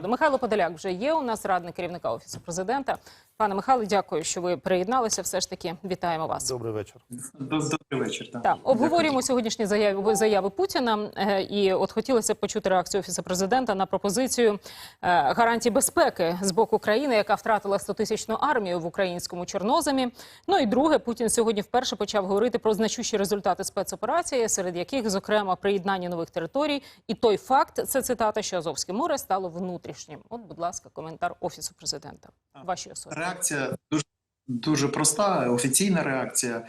Михайло Подоляк вже є у нас радник керівника офісу президента. Пане Михайло, дякую, що ви приєдналися. Все ж таки вітаємо вас. Добрий вечір. Добрий вечір. Так. Так, обговорюємо сьогоднішні заяви заяви Путіна. Е, І от хотілося б почути реакцію офісу президента на пропозицію е, гарантій безпеки з боку країни, яка втратила 100-тисячну армію в українському Чорноземі. Ну і друге, Путін сьогодні вперше почав говорити про значущі результати спецоперації, серед яких, зокрема, приєднання нових територій, і той факт, це цитата, що Азовське море стало внутрішнім. От, будь ласка, коментар офісу президента. Ваші особи. Реакція дуже, дуже проста, офіційна реакція.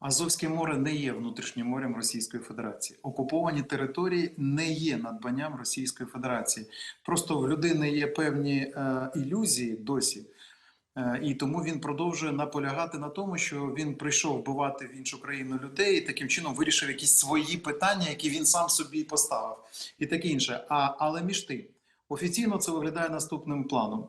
Азовське море не є внутрішнім морем Російської Федерації. Окуповані території не є надбанням Російської Федерації. Просто в людини є певні е, ілюзії досі. Е, І тому він продовжує наполягати на тому, що він прийшов вбивати в іншу країну людей і таким чином вирішив якісь свої питання, які він сам собі поставив, і таке інше. А, але між тим, офіційно це виглядає наступним планом.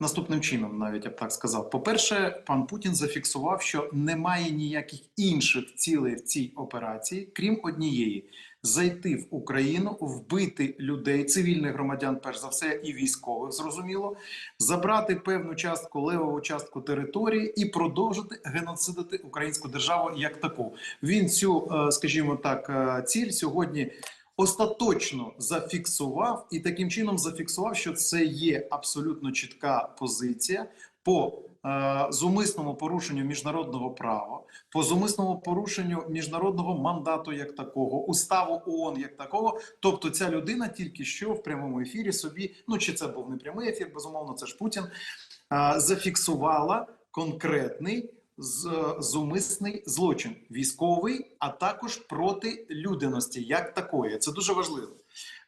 Наступним чином, навіть я б так сказав. По-перше, пан Путін зафіксував, що немає ніяких інших цілей в цій операції, крім однієї: зайти в Україну, вбити людей, цивільних громадян, перш за все, і військових, зрозуміло, забрати певну частку левову частку території і продовжити геноцидити українську державу як таку. Він цю, е, скажімо так, е, ціль сьогодні остаточно зафіксував і таким чином зафіксував, що це є абсолютно чітка позиція по е, зумисному порушенню міжнародного права, по зумисному порушенню міжнародного мандату як такого, уставу ООН як такого. Тобто, ця людина тільки що в прямому ефірі собі, ну чи це був не прямий ефір, безумовно, це ж Путін, е, зафіксувала конкретний зумисний злочин військовий, а також проти людяності, як такої. Це дуже важливо.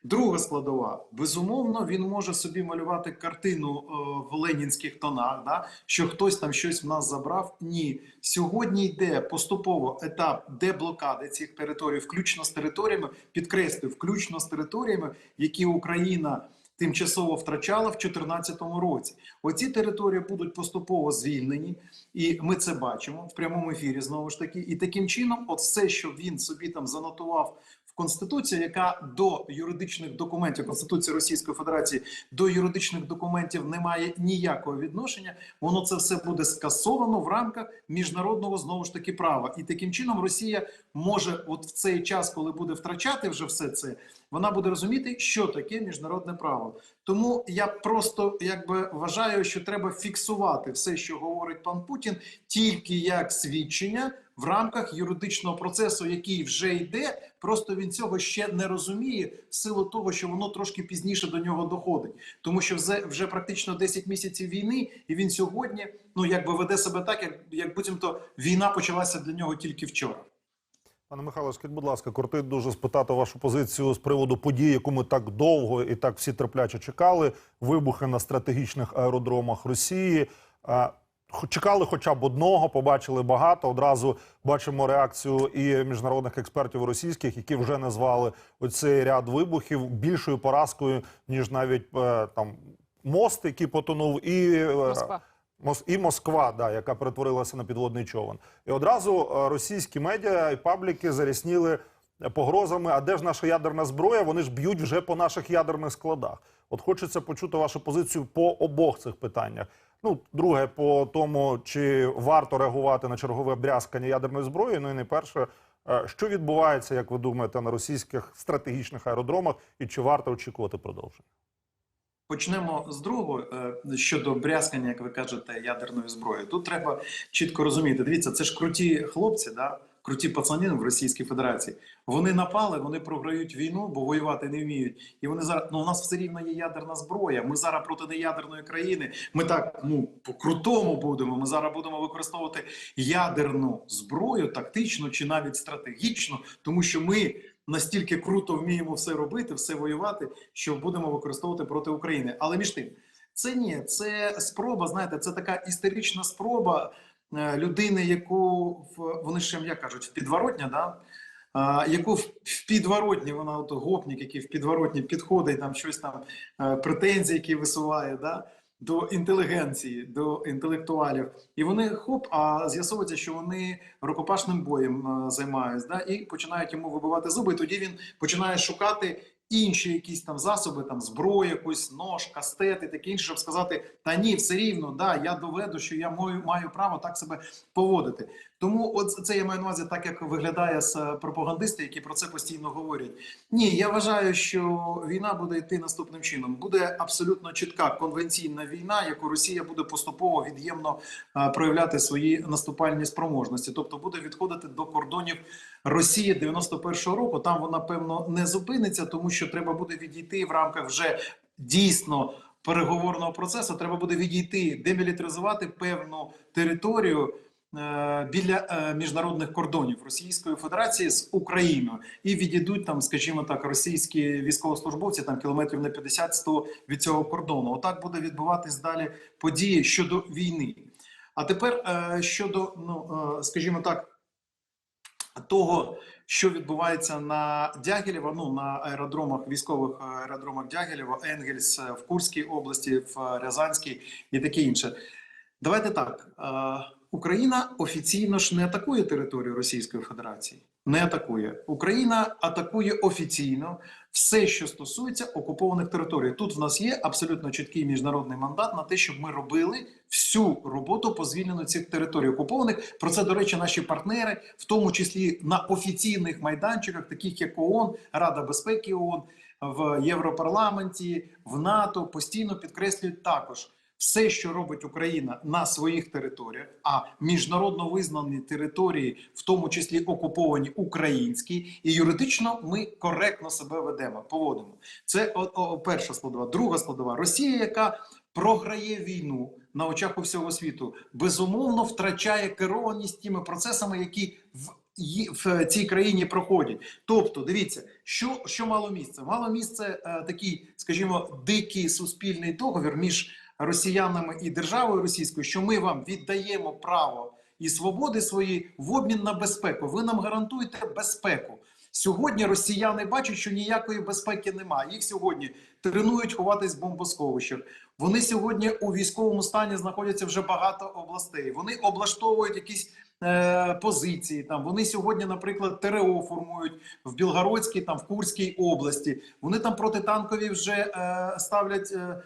Друга складова, безумовно, він може собі малювати картину е, в ленінських тонах, да, що хтось там щось в нас забрав. Ні, сьогодні йде поступово етап деблокади цих територій, включно з територіями, підкреслюю, включно з територіями, які Україна тимчасово втрачала в 2014 році. Оці території будуть поступово звільнені, і ми це бачимо в прямому ефірі. Знову ж таки, і таким чином, от все, що він собі там занотував в Конституції, яка до юридичних документів Конституції Російської Федерації до юридичних документів не має ніякого відношення, воно це все буде скасовано в рамках міжнародного знову ж таки права. І таким чином Росія може, от в цей час, коли буде втрачати вже все це, вона буде розуміти, що таке міжнародне право. Тому я просто якби вважаю, що треба фіксувати все, що говорить пан Путін, тільки як свідчення в рамках юридичного процесу, який вже йде. Просто він цього ще не розуміє в силу того, що воно трошки пізніше до нього доходить, тому що вже, вже практично 10 місяців війни, і він сьогодні ну якби веде себе так, як, як буцімто війна почалася для нього тільки вчора. Пане Михайло, скажіть, будь ласка, кортить дуже спитати вашу позицію з приводу подій, яку ми так довго і так всі терпляче чекали. Вибухи на стратегічних аеродромах Росії. Чекали хоча б одного, побачили багато. Одразу бачимо реакцію і міжнародних експертів російських, які вже назвали оцей ряд вибухів більшою поразкою, ніж навіть е, там мост, який потонув, і е, Москва. Мос- і Москва, да, яка перетворилася на підводний човен. І одразу е, російські медіа і пабліки зарісніли погрозами. А де ж наша ядерна зброя? Вони ж б'ють вже по наших ядерних складах. От хочеться почути вашу позицію по обох цих питаннях. Ну, друге, по тому, чи варто реагувати на чергове брязкання ядерної зброї. Ну і не перше, е, що відбувається, як ви думаєте, на російських стратегічних аеродромах, і чи варто очікувати продовження? Почнемо з другого е, щодо брязкання, як ви кажете, ядерної зброї. Тут треба чітко розуміти. Дивіться, це ж круті хлопці, да? Круті пацани в Російській Федерації. Вони напали, вони програють війну, бо воювати не вміють. І вони зараз ну у нас все рівно є ядерна зброя. Ми зараз проти неядерної країни. Ми так ну по крутому будемо. Ми зараз будемо використовувати ядерну зброю, тактично чи навіть стратегічно, тому що ми настільки круто вміємо все робити, все воювати, що будемо використовувати проти України. Але між тим, це ні, це спроба. Знаєте, це така історична спроба людини, яку в вони ж як кажуть, підворотня, да. Яку в, підворотні, вона от гопник, який в підворотні підходить, там щось там е, претензії, які висуває, да, до інтелігенції, до інтелектуалів, і вони хоп, а з'ясовується, що вони рукопашним боєм е, займаються, да, і починають йому вибивати зуби. І тоді він починає шукати інші якісь там засоби, там зброю, якусь нож, кастет і таке інше, щоб сказати: та ні, все рівно, да, я доведу, що я маю, маю право так себе поводити. Тому, от це я маю на увазі, так як виглядає з е, пропагандисти, які про це постійно говорять. Ні, я вважаю, що війна буде йти наступним чином. Буде абсолютно чітка конвенційна війна, яку Росія буде поступово від'ємно е, проявляти свої наступальні спроможності, тобто буде відходити до кордонів Росії 91-го року. Там вона певно не зупиниться, тому що треба буде відійти в рамках вже дійсно. Переговорного процесу треба буде відійти, демілітаризувати певну територію біля е, міжнародних кордонів Російської Федерації з Україною і відійдуть там, скажімо так, російські військовослужбовці там кілометрів на 50-100 від цього кордону. Отак буде відбуватись далі події щодо війни. А тепер е, щодо, ну е, скажімо так, того, що відбувається на Дягілєва, ну на аеродромах, військових аеродромах Дягілєва, Енгельс е, в Курській області, в е, Рязанській і таке інше. Давайте так. Україна офіційно ж не атакує територію Російської Федерації. Не атакує. Україна атакує офіційно все, що стосується окупованих територій. Тут в нас є абсолютно чіткий міжнародний мандат на те, щоб ми робили всю роботу по звільненню цих територій окупованих. Про це, до речі, наші партнери, в тому числі на офіційних майданчиках, таких як ООН, Рада безпеки ООН, в Європарламенті, в НАТО, постійно підкреслюють також. Все, що робить Україна на своїх територіях, а міжнародно визнані території, в тому числі окуповані українські, і юридично ми коректно себе ведемо, поводимо. Це перша складова. Друга складова Росія, яка програє війну на очах у всього світу, безумовно втрачає керованість тими процесами, які в в цій країні проходять. Тобто, дивіться, що, що мало місце. Мало місце е, такий, скажімо, дикий суспільний договір між росіянами і державою російською, що ми вам віддаємо право і свободи свої в обмін на безпеку. Ви нам гарантуєте безпеку. Сьогодні росіяни бачать, що ніякої безпеки немає. Їх сьогодні тренують ховатись в бомбосховищах. Вони сьогодні у військовому стані знаходяться вже багато областей. Вони облаштовують якісь е, позиції. Там вони сьогодні, наприклад, ТРО формують в Білгородській, там в Курській області. Вони там протитанкові вже е, ставлять. Е,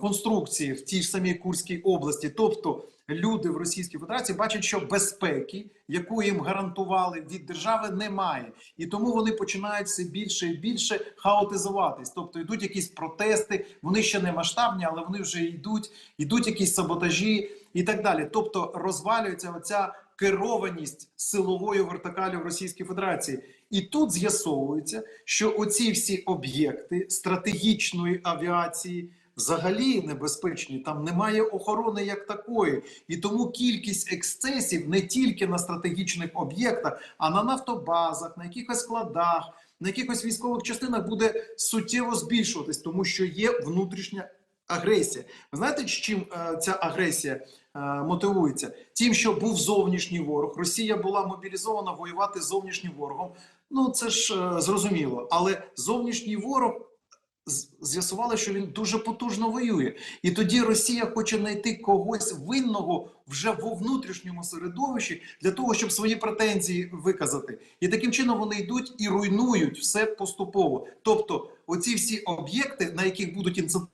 конструкції в тій ж самій Курській області. Тобто люди в Російській Федерації бачать, що безпеки, яку їм гарантували від держави, немає, і тому вони починають все більше і більше хаотизуватись. Тобто йдуть якісь протести, вони ще не масштабні, але вони вже йдуть, йдуть якісь саботажі і так далі. Тобто розвалюється оця керованість силовою вертикалю в Російській Федерації. І тут з'ясовується, що оці всі об'єкти стратегічної авіації взагалі небезпечні. Там немає охорони як такої, і тому кількість ексцесів не тільки на стратегічних об'єктах, а на нафтобазах, на якихось складах, на якихось військових частинах буде суттєво збільшуватись, тому що є внутрішня агресія. Ви знаєте, чим е, ця агресія е, мотивується? Тим, що був зовнішній ворог, Росія була мобілізована воювати з зовнішнім ворогом. Ну це ж е, зрозуміло, але зовнішній ворог з'ясували, що він дуже потужно воює, і тоді Росія хоче знайти когось винного вже во внутрішньому середовищі для того, щоб свої претензії виказати. І таким чином вони йдуть і руйнують все поступово. Тобто, оці всі об'єкти, на яких будуть інциденти,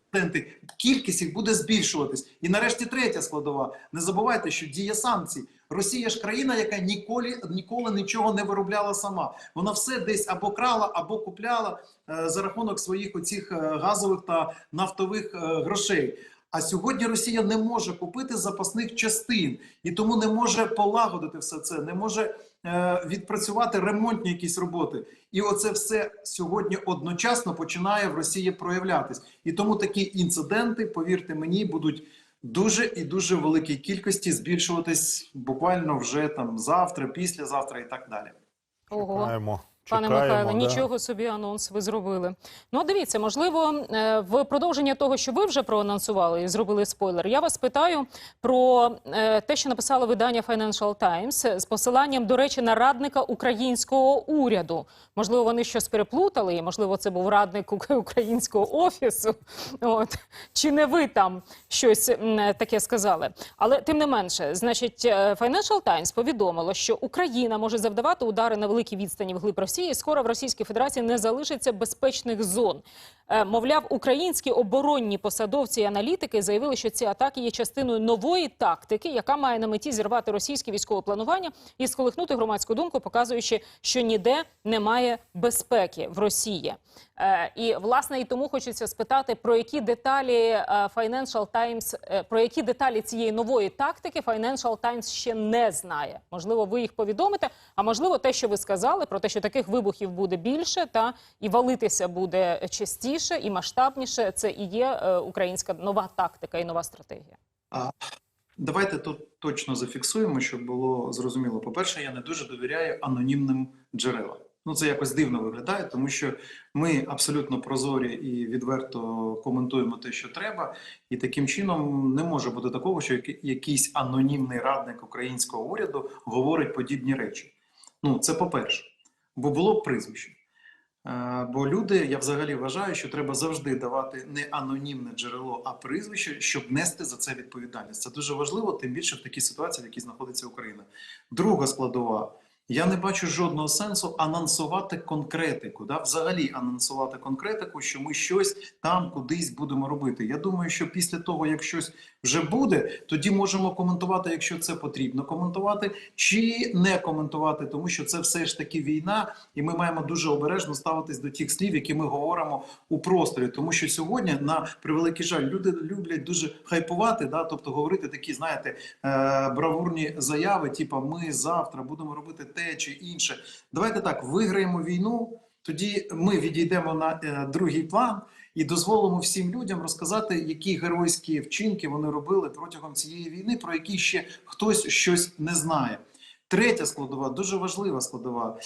кількість їх буде збільшуватись. І нарешті третя складова. Не забувайте, що діє санкцій. Росія ж країна, яка ніколи ніколи нічого не виробляла сама. Вона все десь або крала, або купляла е, за рахунок своїх оцих е, газових та нафтових е, грошей. А сьогодні Росія не може купити запасних частин і тому не може полагодити все це, не може е, відпрацювати ремонтні якісь роботи. І оце все сьогодні одночасно починає в Росії проявлятись. І тому такі інциденти, повірте мені, будуть дуже і дуже великій кількості збільшуватись буквально вже там завтра, післязавтра і так далі. Ого. Пане Михайле, да. нічого собі анонс ви зробили. Ну, дивіться, можливо, е, в продовження того, що ви вже проанонсували і зробили спойлер, я вас питаю про е, те, що написало видання Financial Times з посиланням, до речі, на радника українського уряду. Можливо, вони щось переплутали, і можливо, це був радник українського офісу. От чи не ви там щось таке сказали? Але тим не менше, значить, е, Financial Times повідомило, що Україна може завдавати удари на великій відстані вглиб Росії Росії, скоро в Російській Федерації не залишиться безпечних зон. Е, Мовляв, українські оборонні посадовці і аналітики заявили, що ці атаки є частиною нової тактики, яка має на меті зірвати російське військове планування і сколихнути громадську думку, показуючи, що ніде немає безпеки в Росії. Е, І власне і тому хочеться спитати, про які деталі е, Financial Times, про які деталі цієї нової тактики Financial Times ще не знає. Можливо, ви їх повідомите. А можливо, те, що ви сказали, про те, що таких вибухів буде більше, та і валитися буде частіше і масштабніше. Це і є е, українська нова тактика і нова стратегія. А, Давайте тут точно зафіксуємо, щоб було зрозуміло. По-перше, я не дуже довіряю анонімним джерелам. Ну, це якось дивно виглядає, тому що ми абсолютно прозорі і відверто коментуємо те, що треба, і таким чином не може бути такого, що якийсь анонімний радник українського уряду говорить подібні речі. Ну, це по-перше, бо було б прізвище. Е, Бо люди, я взагалі вважаю, що треба завжди давати не анонімне джерело, а прізвище, щоб нести за це відповідальність. Це дуже важливо, тим більше в такій ситуації, в якій знаходиться Україна. Друга складова. Я не бачу жодного сенсу анонсувати конкретику, да? взагалі анонсувати конкретику, що ми щось там кудись будемо робити. Я думаю, що після того, як щось вже буде, тоді можемо коментувати, якщо це потрібно коментувати, чи не коментувати, тому що це все ж таки війна, і ми маємо дуже обережно ставитись до тих слів, які ми говоримо у просторі. Тому що сьогодні, на превеликий жаль, люди люблять дуже хайпувати, да? тобто говорити такі, знаєте, е, бравурні заяви, типу ми завтра будемо робити те чи інше. Давайте так виграємо війну. Тоді ми відійдемо на е, другий план і дозволимо всім людям розказати, які геройські вчинки вони робили протягом цієї війни, про які ще хтось щось не знає. Третя складова, дуже важлива складова.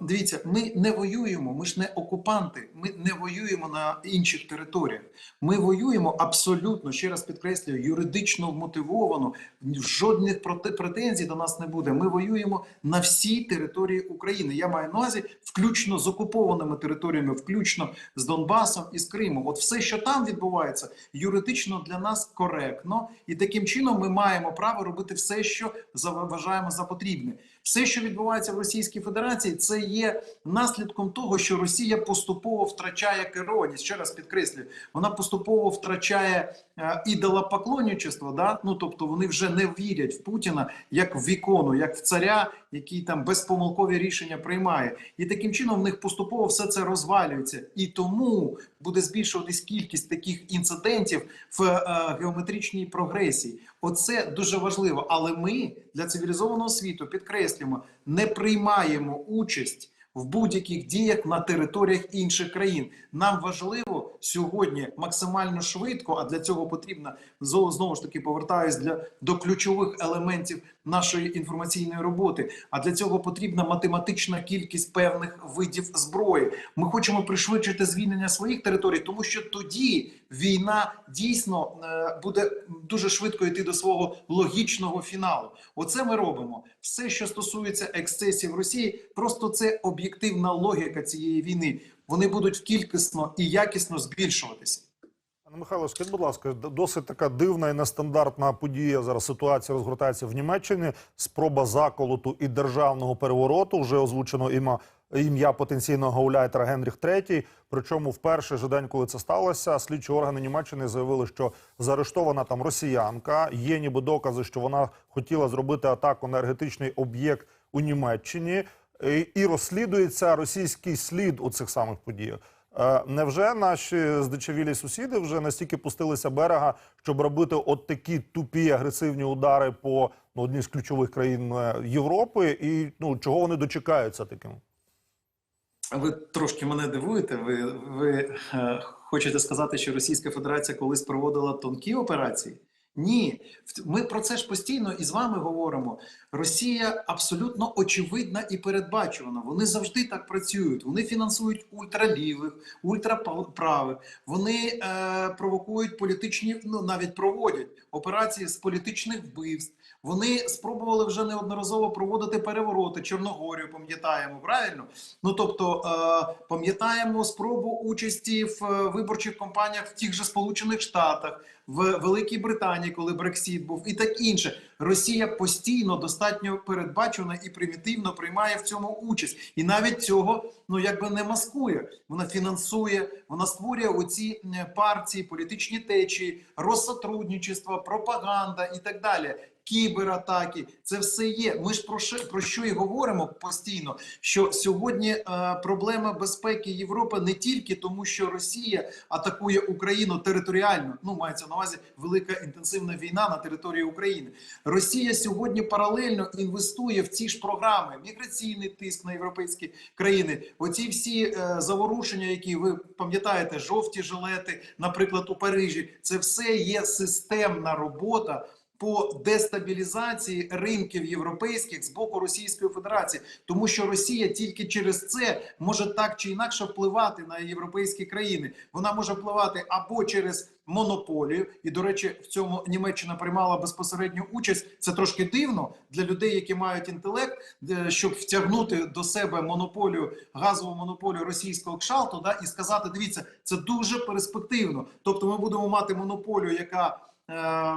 Дивіться, ми не воюємо, ми ж не окупанти, ми не воюємо на інших територіях. Ми воюємо абсолютно, ще раз підкреслюю, юридично вмотивовано. Жодних претензій до нас не буде. Ми воюємо на всій території України. Я маю на увазі, включно з окупованими територіями, включно з Донбасом і з Кримом. От все, що там відбувається, юридично для нас коректно, і таким чином ми маємо право робити все, що вважаємо за потрібне. Все, що відбувається в Російській Федерації, це є наслідком того, що Росія поступово втрачає керованість. Ще раз підкреслюю, вона поступово втрачає е, ідолопоклонничество, да? ну тобто вони вже не вірять в Путіна як в ікону, як в царя, який там безпомилкові рішення приймає. І таким чином в них поступово все це розвалюється. І тому буде збільшуватись кількість таких інцидентів в е, геометричній прогресії. Оце дуже важливо. Але ми для цивілізованого світу підкреслюємо, не приймаємо участь в будь-яких діях на територіях інших країн. Нам важливо сьогодні максимально швидко, а для цього потрібно знову ж таки повертаюсь для до ключових елементів нашої інформаційної роботи. А для цього потрібна математична кількість певних видів зброї. Ми хочемо пришвидшити звільнення своїх територій, тому що тоді війна дійсно е, буде дуже швидко йти до свого логічного фіналу. Оце ми робимо. Все, що стосується ексцесів Росії, просто це об'єктивна логіка цієї війни. Вони будуть кількісно і якісно збільшуватися. Михайло, скажіть, будь ласка, досить така дивна і нестандартна подія. Зараз ситуація розгортається в Німеччині. Спроба заколоту і державного перевороту. Вже озвучено ім'я потенційного гауляйтера Генріх III. Причому в перший же день, коли це сталося, слідчі органи Німеччини заявили, що заарештована там росіянка. Є ніби докази, що вона хотіла зробити атаку на енергетичний об'єкт у Німеччині. І розслідується російський слід у цих самих подіях. Е, Невже наші здичавілі сусіди вже настільки пустилися берега, щоб робити от такі тупі агресивні удари по ну, одній з ключових країн е, Європи? І ну чого вони дочекаються таким? Ви трошки мене дивуєте. Ви, ви е, хочете сказати, що Російська Федерація колись проводила тонкі операції? Ні, ми про це ж постійно і з вами говоримо. Росія абсолютно очевидна і передбачувана. Вони завжди так працюють. Вони фінансують ультралівих, ультраправих. Вони е, провокують політичні, ну навіть проводять операції з політичних вбивств. Вони спробували вже неодноразово проводити перевороти. Чорногорію пам'ятаємо, правильно? Ну тобто е, пам'ятаємо спробу участі в е, виборчих кампаніях в тих же Сполучених Штатах, в Великій Британії. Коли Брексіт був, і так інше. Росія постійно достатньо передбачено і примітивно приймає в цьому участь, і навіть цього ну якби не маскує. Вона фінансує, вона створює оці е, партії, політичні течії, розсотрудничество, пропаганда і так далі. Кібератаки, це все є. Ми ж про що, про що і говоримо постійно. Що сьогодні е, проблема безпеки Європи не тільки тому, що Росія атакує Україну територіально. Ну мається на увазі велика інтенсивна війна на території України. Росія сьогодні паралельно інвестує в ці ж програми, міграційний тиск на європейські країни. Оці всі е, заворушення, які ви пам'ятаєте, жовті жилети, наприклад, у Парижі, це все є системна робота. По дестабілізації ринків європейських з боку Російської Федерації, тому що Росія тільки через це може так чи інакше впливати на європейські країни. Вона може впливати або через монополію, і до речі, в цьому Німеччина приймала безпосередню участь. Це трошки дивно для людей, які мають інтелект, е, щоб втягнути до себе монополію газову монополію російського кшалту, да і сказати: дивіться, це дуже перспективно. Тобто, ми будемо мати монополію, яка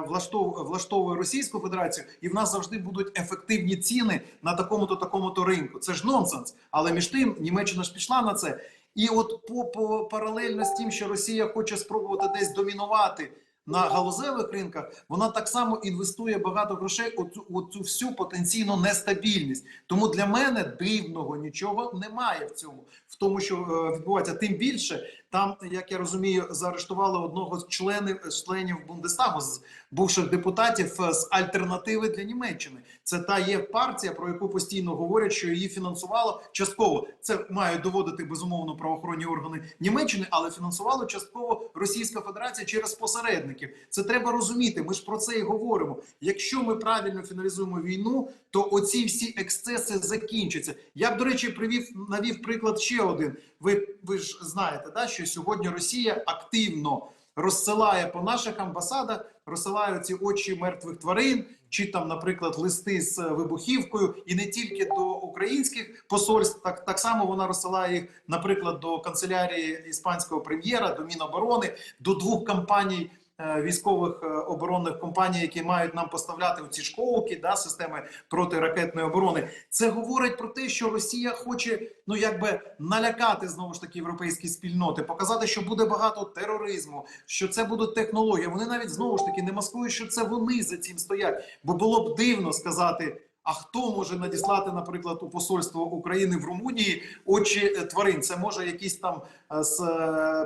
влаштовує, влаштовує Російську Федерацію, і в нас завжди будуть ефективні ціни на такому-то такому-то ринку. Це ж нонсенс. Але між тим Німеччина ж пішла на це. І от по, по паралельно з тим, що Росія хоче спробувати десь домінувати на галузевих ринках, вона так само інвестує багато грошей у цю, у цю всю потенційну нестабільність. Тому для мене дивного нічого немає в цьому, в тому, що е, відбувається. Тим більше там, як я розумію, заарештували одного з членів членів Бундестагу, з бувших депутатів е, з альтернативи для Німеччини. Це та є партія, про яку постійно говорять, що її фінансувало частково. Це мають доводити безумовно правоохоронні органи Німеччини, але фінансувало частково Російська Федерація через посередників. Це треба розуміти. Ми ж про це і говоримо. Якщо ми правильно фіналізуємо війну, то оці всі ексцеси закінчаться. Я б до речі привів навів приклад ще один. Ви ви ж знаєте, да що сьогодні Росія активно розсилає по наших амбасадах, розсилає ці очі мертвих тварин, чи там, наприклад, листи з вибухівкою, і не тільки до українських посольств, так так само вона розсилає їх, наприклад, до канцелярії іспанського прем'єра, до Міноборони, до двох компаній. Е, Військових е, оборонних компаній, які мають нам поставляти ці школки, да, системи протиракетної оборони, це говорить про те, що Росія хоче ну якби налякати знову ж таки європейські спільноти, показати, що буде багато тероризму, що це будуть технології. Вони навіть знову ж таки не маскують, що це вони за цим стоять. Бо було б дивно сказати. А хто може надіслати, наприклад, у посольство України в Румунії очі е, тварин? Це може якісь там е, з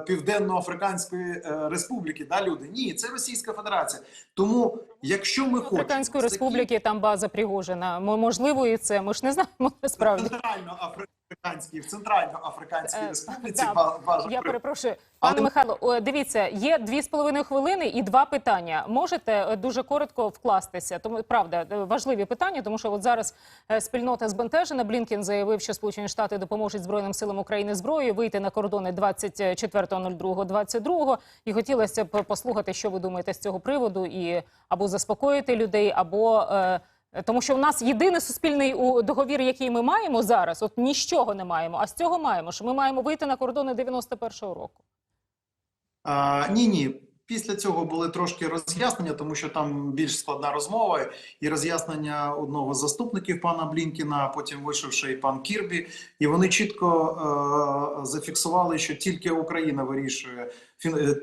південноафриканської Південно-Африканської е, Республіки, да, люди? Ні, це Російська Федерація. Тому, якщо ми хочемо Африканської республіки там база Пригожина. Можливо, і це. Ми ж не знаємо насправді. Центральноафриканській, в Центральноафриканській Е, Республіці да, бажа Я перепрошую, Але- пане Михайло. Дивіться, є дві з половиною хвилини і два питання. Можете е, дуже коротко вкластися? Тому правда е, важливі питання, тому що от зараз е, спільнота збентежена. Блінкен заявив, що Сполучені Штати допоможуть збройним силам України зброєю вийти на кордони 24.02.22. І хотілося б послухати, що ви думаєте з цього приводу, і або заспокоїти людей, або е, тому, що в нас єдиний суспільний договір, який ми маємо зараз, от нічого не маємо. А з цього маємо, що ми маємо вийти на кордони 91-го року. Ні, ні. Після цього були трошки роз'яснення, тому що там більш складна розмова і роз'яснення одного з заступників пана Блінкіна, а потім вийшов ще й пан Кірбі, і вони чітко е, зафіксували, що тільки Україна вирішує е,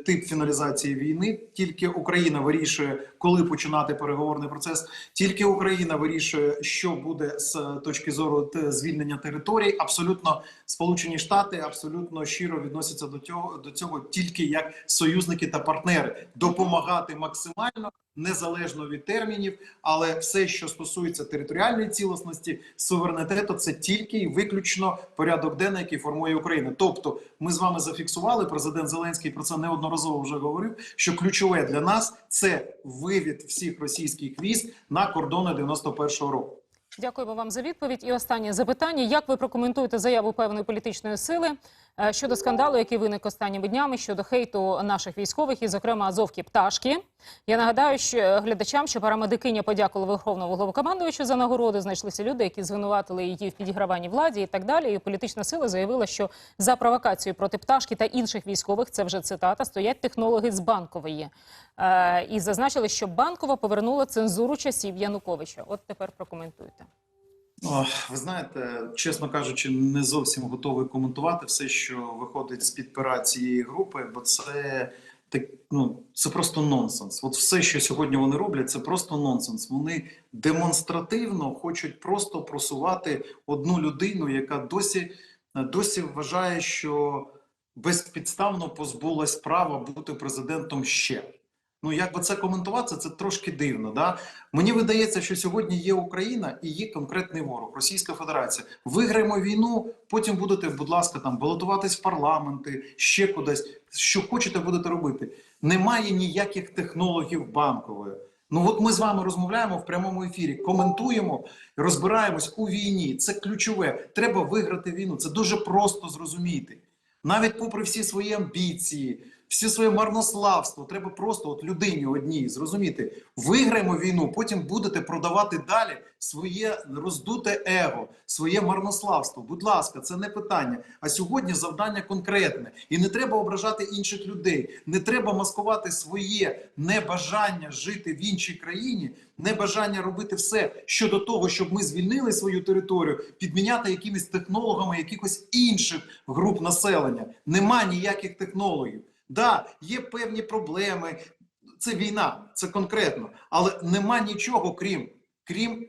тип фіналізації війни, тільки Україна вирішує, коли починати переговорний процес, тільки Україна вирішує, що буде з точки зору звільнення територій. Абсолютно Сполучені Штати абсолютно щиро відносяться до цього до цього тільки як союзники та партнери, допомагати максимально незалежно від термінів, але все, що стосується територіальної цілісності, суверенітету, це тільки і виключно порядок денний, який формує Україна. Тобто, ми з вами зафіксували. Президент Зеленський про це неодноразово вже говорив. Що ключове для нас це вивід всіх російських військ на кордони 91-го року. Дякуємо вам за відповідь. І останнє запитання: як ви прокоментуєте заяву певної політичної сили Щодо скандалу, який виник останніми днями щодо хейту наших військових, і, зокрема, азовки пташки. Я нагадаю, що е, глядачам, що парамедикиня подякувала Верховному головнокомандувачу за нагороду. Знайшлися люди, які звинуватили її в підіграванні владі і так далі. І політична сила заявила, що за провокацію проти пташки та інших військових, це вже цитата, стоять технологи з банкової. Е, і зазначили, що банкова повернула цензуру часів Януковича. От тепер прокоментуйте. Ви знаєте, чесно кажучи, не зовсім готовий коментувати все, що виходить з під пера цієї групи, бо це так, ну, це просто нонсенс. От все, що сьогодні вони роблять, це просто нонсенс. Вони демонстративно хочуть просто просувати одну людину, яка досі, досі вважає, що безпідставно позбулась права бути президентом ще. Ну, як би це коментувати, це трошки дивно. Да? Мені видається, що сьогодні є Україна і є конкретний ворог Російська Федерація. Виграємо війну, потім будете, будь ласка, там балотуватись в парламенти, ще кудись. Що хочете, будете робити. Немає ніяких технологів банкової. Ну от ми з вами розмовляємо в прямому ефірі, коментуємо, розбираємось у війні. Це ключове. Треба виграти війну. Це дуже просто зрозуміти. Навіть попри всі свої амбіції, всі своє марнославство, треба просто от людині одній зрозуміти, виграємо війну, потім будете продавати далі своє роздуте его, своє марнославство. Будь ласка, це не питання. А сьогодні завдання конкретне. І не треба ображати інших людей, не треба маскувати своє небажання жити в іншій країні, небажання робити все щодо того, щоб ми звільнили свою територію, підміняти якимись технологами якихось інших груп населення. Нема ніяких технологів. Да, є певні проблеми. Це війна, це конкретно, але нема нічого крім крім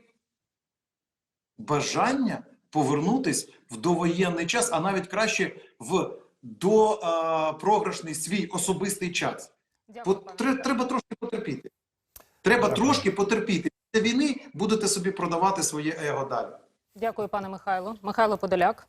бажання повернутись в довоєнний час, а навіть краще в допрограшний свій особистий час. Дякую, треба трошки потерпіти. Треба Дякую. трошки потерпіти. Після війни будете собі продавати своє его далі. Дякую, пане Михайло. Михайло Подоляк.